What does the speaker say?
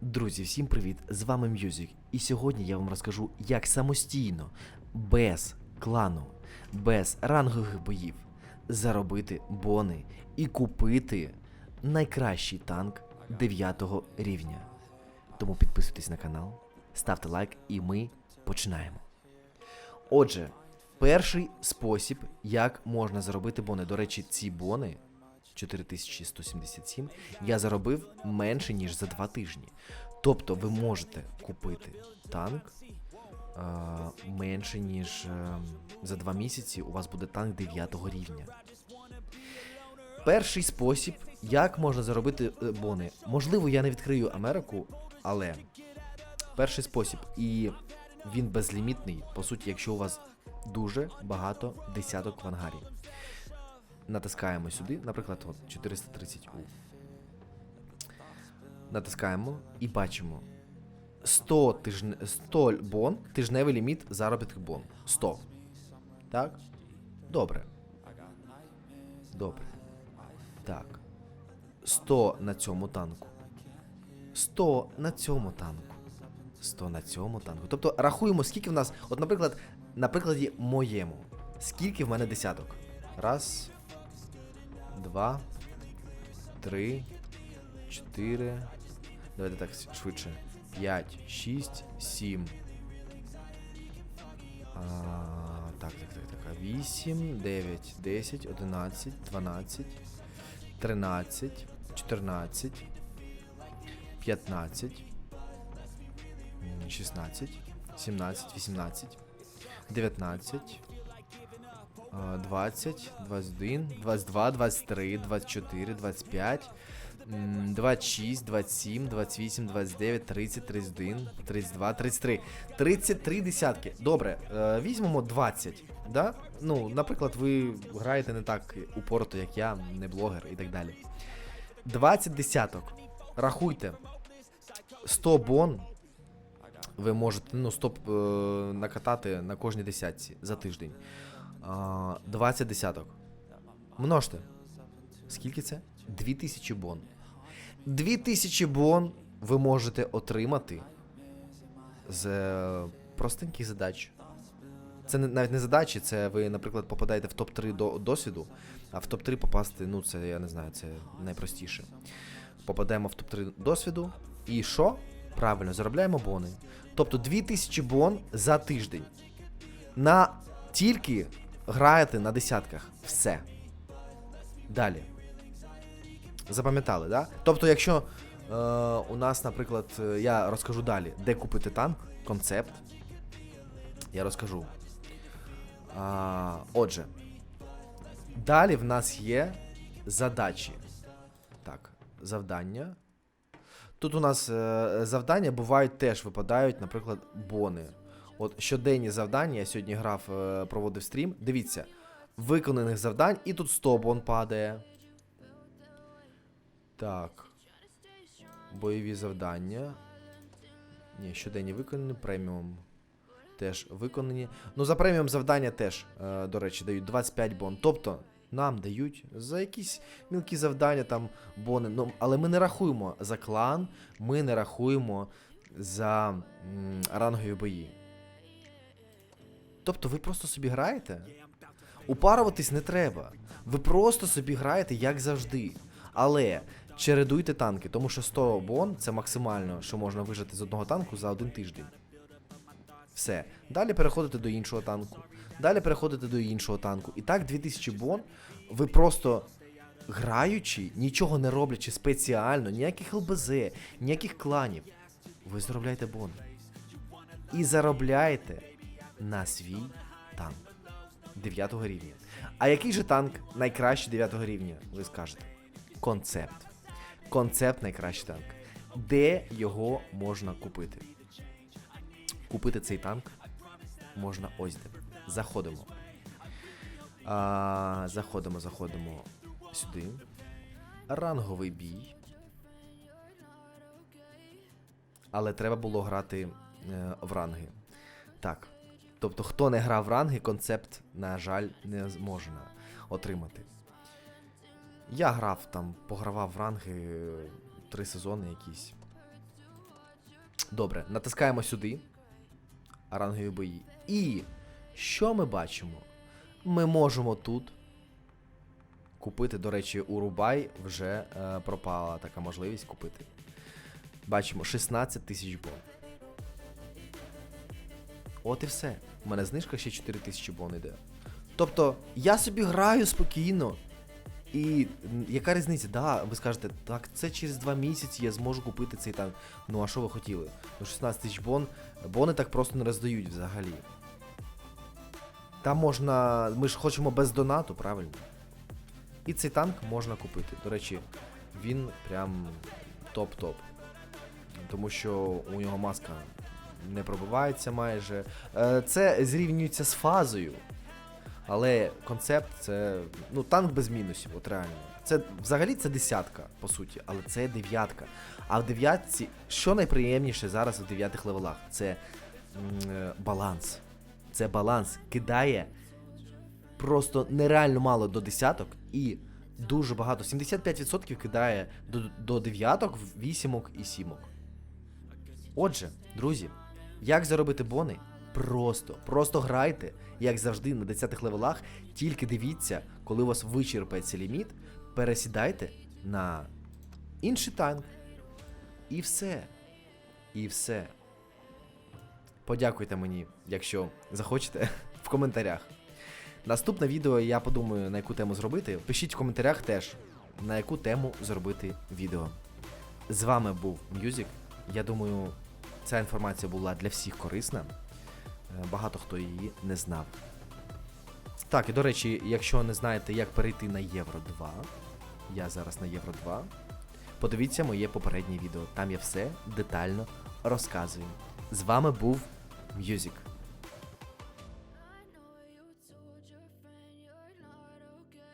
Друзі, всім привіт! З вами Мюзик. І сьогодні я вам розкажу, як самостійно, без клану, без рангових боїв, заробити бони і купити найкращий танк 9 рівня. Тому підписуйтесь на канал, ставте лайк, і ми починаємо. Отже, перший спосіб, як можна заробити бони. До речі, ці бони 4177 я заробив менше, ніж за два тижні. Тобто ви можете купити танк а, менше, ніж е, за два місяці у вас буде танк 9 рівня. Перший спосіб, як можна заробити е, бони. Можливо, я не відкрию Америку, але перший спосіб, і він безлімітний, по суті, якщо у вас дуже багато десяток в ангарі. Натискаємо сюди, наприклад, от 430U. Натискаємо і бачимо 100, тижне, 100 бон, тижневий ліміт заробіток бон. 100. Так? Добре. Добре. Так. 100 на цьому танку. 100 на цьому танку. 100 на цьому танку. Тобто рахуємо, скільки в нас. От, наприклад, на прикладі моєму. Скільки в мене десяток? Раз. Два. Три. Чотири. Давайте так швидше. П'ять, шість, сім. Так, так, так, так. Вісім, дев'ять, десять, одинадцять, дванадцять, тринадцять, чотирнадцять, п'ятнадцять, шістнадцять, сімнадцять, вісімнадцять, дев'ятнадцять. 20, 21, 22, 23, 24, 25, 26, 27, 28, 29, 30, 31, 32, 33. 33 десятки. Добре, е, візьмемо 20. Да? Ну, наприклад, ви граєте не так упорто, як я, не блогер і так далі. 20 десяток. Рахуйте. 100 бон. Ви можете ну, стоп е, накатати на кожній десятці за тиждень. А, 20 десяток. Множте. Скільки це? 2000 бон. 2000 бон ви можете отримати з е, простеньких задач. Це навіть не задачі, це ви, наприклад, попадаєте в топ-3 до, досвіду, а в топ-3 попасти, ну, це я не знаю, це найпростіше. Попадаємо в топ-3 досвіду. І що? Правильно, заробляємо бони. Тобто 2000 бон за тиждень. На тільки граєте на десятках. Все. Далі. Запам'ятали, да? Тобто, якщо е, у нас, наприклад, е, я розкажу далі, де купити танк, концепт. Я розкажу. А, отже, далі в нас є задачі. Так, завдання. Тут у нас е, завдання бувають теж випадають, наприклад, бони. От щоденні завдання, я сьогодні грав, е, проводив стрім. Дивіться, виконаних завдань, і тут 100 бон падає. Так. Бойові завдання. Ні, щоденні виконані, преміум. Теж виконані. Ну, за преміум завдання теж, е, до речі, дають 25 бон. Тобто, нам дають за якісь мілкі завдання, там бони. Ну, але ми не рахуємо за клан, ми не рахуємо за м, рангові бої. Тобто ви просто собі граєте? Упаруватись не треба. Ви просто собі граєте як завжди. Але чередуйте танки, тому що 100 бон це максимально, що можна вижити з одного танку за один тиждень. Все. Далі переходите до іншого танку. Далі переходите до іншого танку. І так 2000 бон ви просто граючи, нічого не роблячи спеціально, ніяких ЛБЗ, ніяких кланів. Ви заробляєте бон. І заробляєте на свій танк 9 рівня. А який же танк найкращий 9 рівня, ви скажете? Концепт. Концепт найкращий танк. Де його можна купити? Купити цей танк можна ось де. Заходимо. А, заходимо, заходимо сюди. Ранговий бій. Але треба було грати е, в ранги. Так. Тобто, хто не грав в ранги, концепт, на жаль, не зможна отримати. Я грав там, погравав в ранги е, три сезони якісь. Добре, натискаємо сюди. Рангові бої. І що ми бачимо? Ми можемо тут купити, до речі, у Рубай вже е, пропала така можливість купити. Бачимо 16 тисяч бон. От і все. У мене знижка ще 4 тисячі бон йде. Тобто, я собі граю спокійно. І яка різниця? Да, ви скажете, так, це через 2 місяці я зможу купити цей танк. Ну а що ви хотіли? Ну 16 тисяч бон, бони так просто не роздають взагалі. Там можна. Ми ж хочемо без донату, правильно? І цей танк можна купити. До речі, він прям топ-топ. Тому що у нього маска не пробивається майже. Е, Це зрівнюється з фазою. Але концепт це. Ну, танк без мінусів, от реально. Це взагалі це десятка, по суті, але це дев'ятка. А в дев'ятці, що найприємніше зараз в дев'ятих левелах? Це м, е, баланс. Це баланс кидає просто нереально мало до десяток і дуже багато. 75% кидає до, до дев'яток, вісімок і сімок. Отже, друзі, як заробити бони? Просто, просто грайте, як завжди, на 10-х левелах. Тільки дивіться, коли у вас вичерпається ліміт, пересідайте на інший танк. І все. І все. Подякуйте мені, якщо захочете, в коментарях. Наступне відео я подумаю, на яку тему зробити. Пишіть в коментарях теж, на яку тему зробити відео. З вами був Мюзик. Я думаю, ця інформація була для всіх корисна. Е, Багато хто її не знав. Так, і до речі, якщо не знаєте, як перейти на Євро 2, я зараз на Євро 2. Подивіться моє попереднє відео. Там я все детально розказую. З вами був Мюзик.